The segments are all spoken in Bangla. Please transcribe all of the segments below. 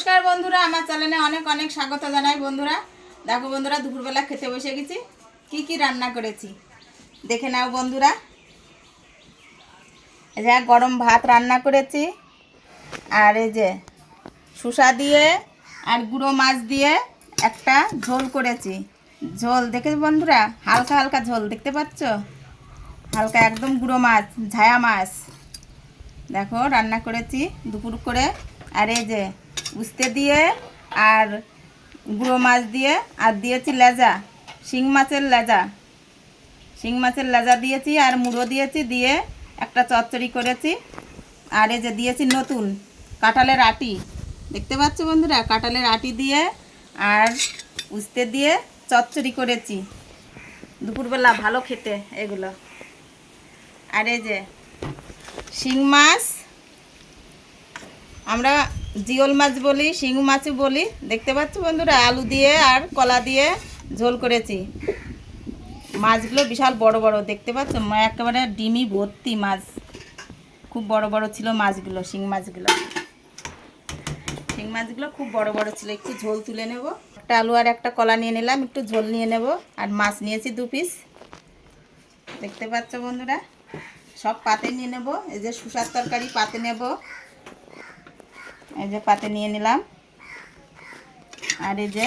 নমস্কার বন্ধুরা, আমার চ্যানেলে অনেক অনেক স্বাগত জানাই বন্ধুরা। দেখো বন্ধুরা, দুপুরবেলা খেতে বসে গেছি। কি কি রান্না করেছি? দেখে নাও বন্ধুরা। এই যে গরম ভাত রান্না করেছি, আর এই যে শুষা দিয়ে আর গুঁড়ো মাছ দিয়ে একটা ঝোল করেছি। ঝোল দেখে বন্ধুরা, হালকা হালকা ঝোল, দেখতে পাচ্ছ? হালকা একদম গুঁড়ো মাছ, ঝায়া মাছ। দেখো, রান্না করেছি দুপুর করে। আর এই যে উস্তে দিয়ে আর গুঁড়ো মাছ দিয়ে, আর দিয়েছি লেজা, শিং মাছের লেজা। শিং মাছের লেজা দিয়েছি আর মুড়ো দিয়েছি, দিয়ে একটা চচ্চড়ি করেছি। আর এই যে দিয়েছি নতুন কাঁঠালের আটি। দেখতে পাচ্ছ বন্ধুরা? কাঁঠালের আটি দিয়ে আর উস্তে দিয়ে চচ্চড়ি করেছি। দুপুরবেলা ভালো খেতে এগুলো। আর এই যে শিং মাছ, আমরা জিওল মাছ বলি, শিঙু মাছও বলি। দেখতে পাচ্ছ বন্ধুরা, আলু দিয়ে আর কলা দিয়ে ঝোল করেছি। মাছগুলো বিশাল বড় বড়, দেখতে পাচ্ছ? একেবারে ডিমি ভর্তি মাছ। খুব বড় বড় ছিল মাছগুলো শিং মাছগুলো। শিং মাছগুলো খুব বড় বড় ছিল। একটু ঝোল তুলে নেব। একটা আলু আর একটা কলা নিয়ে নিলাম, একটু ঝোল নিয়ে নেব। আর মাছ নিয়েছি দু পিস। দেখতে পাচ্ছ বন্ধুরা? সব পাতে নিয়ে নেব। এই যে শুষার তরকারি পাতে নেব। এই যে পাতে নিয়ে নিলাম। আর এই যে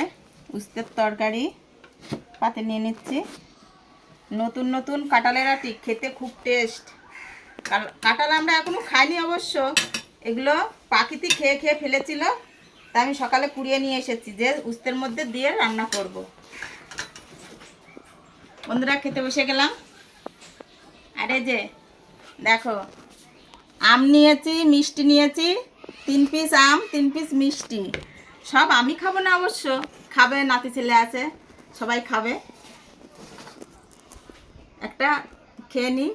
উস্তের তরকারি পাতে নিয়ে নিচ্ছি। নতুন নতুন কাঁঠালের আটি, খেতে খুব টেস্ট কাঁঠাল আমরা এখনও খাইনি অবশ্য। এগুলো পাখিতে খেয়ে খেয়ে ফেলেছিল। তা আমি সকালে কুড়িয়ে নিয়ে এসেছি যে উস্তের মধ্যে দিয়ে রান্না করব। বন্ধুরা, খেতে বসে গেলাম। আর যে দেখো, আম নিয়েছি, মিষ্টি নিয়েছি। তিন পিস আম, তিন পিস মিষ্টি। সব আমি খাব না অবশ্য। খাবে, নাতি ছেলে আছে, সবাই খাবে। একটা খেয়ে নিই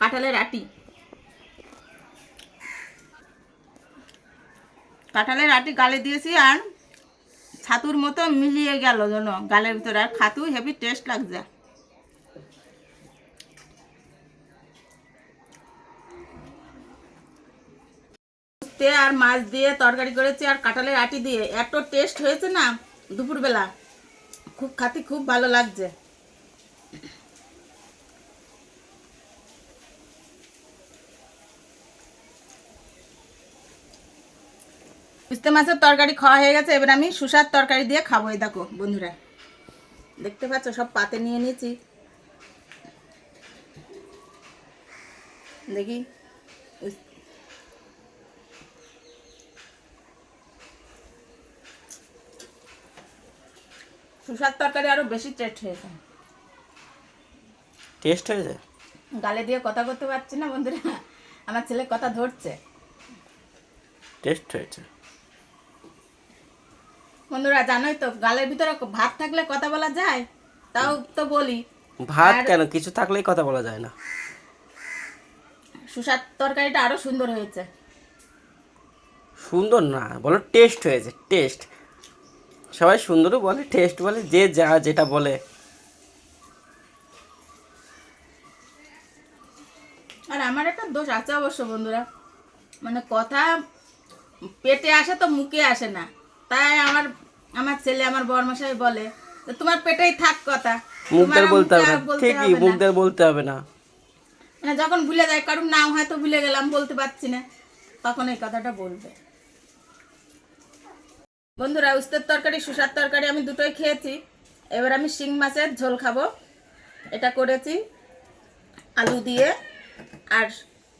কাঁঠালের আটি। কাঁঠালের আটি গালে দিয়েছি আর ছাতুর মতো মিলিয়ে গেল যেন। গালের ভিতরে আর খাতু, হেভি টেস্ট লাগছে। উস্তে আর মাছ দিয়ে তরকারি করেছি আর কাঁঠালের আটি দিয়ে। এত টেস্ট হয়েছে না দুপুরবেলা। খুব খাতে খুব ভালো লাগছে। উস্তে মাছের তরকারি খাওয়া হয়ে গেছে, এবার আমি সুসার তরকারি দিয়ে খাব, এই দেখো বন্ধুরা। দেখতে পাচ্ছ, সব পাতে নিয়ে নিয়েছি। দেখি। সুসার তরকারি আরও বেশি টেস্ট হয়েছে। টেস্ট হয়েছে? গালে দিয়ে কথা করতে পারছি না বন্ধুরা আমার ছেলে কথা ধরছে। টেস্ট হয়েছে। বন্ধুরা জানোই তো গালের ভিতরে ভাত থাকলে কথা বলা যায় তাও তো বলি। ভাত কেন? কিছু থাকলেই কথা বলা যায় না। সুসার তরকারিটা আরও সুন্দর হয়েছে। সুন্দর না বলো টেস্ট হয়েছে টেস্ট সবাই সুন্দরও বলে টেস্ট বলে যে যা যেটা বলে। আর আমার একটা দোষ আছে অবশ্য বন্ধুরা। মানে কথা পেটে আসে তো মুখে আসে না। তাই আমার আমার ছেলে আমার বরমশাই বলে তোমার পেটেই থাক কথা। মুখ তোমার দিয়ে বলতে হবে না। ঠিকই হবে মুখ না। দিয়ে বলতে হবে না। মানে যখন ভুলে যায় কারণ নাম হয়তো ভুলে গেলাম বলতে পারছি না। তখন এই কথাটা বলবে। বন্ধুরা উস্তের তরকারি সুসার তরকারি আমি দুটোই খেয়েছি। এবার আমি শিং মাছের ঝোল খাব। এটা করেছি আলু দিয়ে আর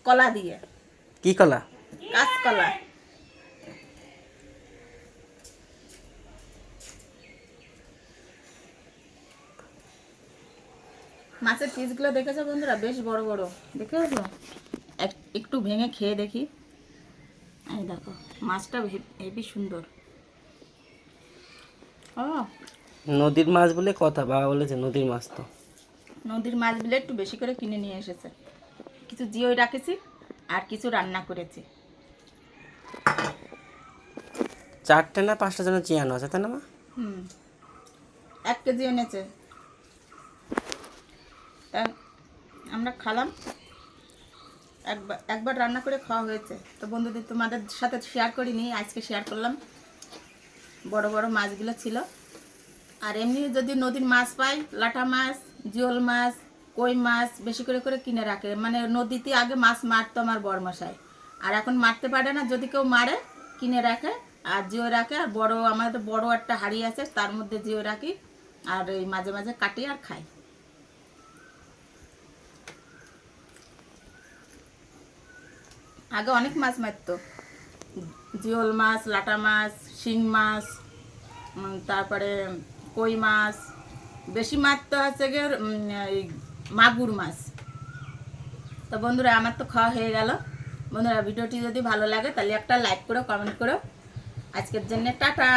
কলা দিয়ে। কি কলা? কাঁচকলা। মাছের পিসগুলো দেখেছ বন্ধুরা? বেশ বড় বড়। দেখেছ এক- একটু ভেঙে খেয়ে দেখি। এই দেখো মাছটা হে- হেবি সুন্দর। নদীর মাছ বলে কথা বাবা বলেছে নদীর মাছ তো। নদীর মাছ বলে একটু বেশি করে কিনে নিয়ে এসেছে। কিছু জিওই রাখেছি আর কিছু রান্না করেছি। চারটে না পাঁচটা জন্য চিয়ানো আছে তাই না মা? হুম। এক কেজি এনেছে। তা আমরা খালাম। একবার একবার রান্না করে খাওয়া হয়েছে। তো বন্ধুদের তোমাদের সাথে শেয়ার করিনি আজকে শেয়ার করলাম। বড় বড় মাছগুলো ছিল। আর এমনি যদি নদীর মাছ পাই, লাটা মাছ, জিওল মাছ, কই মাছ বেশি করে করে কিনে রাখে। মানে নদীতে আগে মাছ মারতো আমার বরমশাই। আর এখন মারতে পারে না, যদি কেউ মারে, কিনে রাখে। আর জিও রাখে, আর বড়, আমাদের বড় একটা হাড়ি আছে, তার মধ্যে জিও রাখি, আর ওই মাঝে মাঝে কাটি আর খাই। আগে অনেক মাছ মারতো। জিওল মাছ, লাটা মাছ, শিং মাছ তারপরে কই মাছ, বেশি মাছ তো আছে গিয়ে মাগুর মাছ। তো বন্ধুরা, আমার তো খাওয়া হয়ে গেল। বন্ধুরা, ভিডিওটি যদি ভালো লাগে, তাহলে একটা লাইক করো কমেন্ট করো। আজকের জন্য টাটা।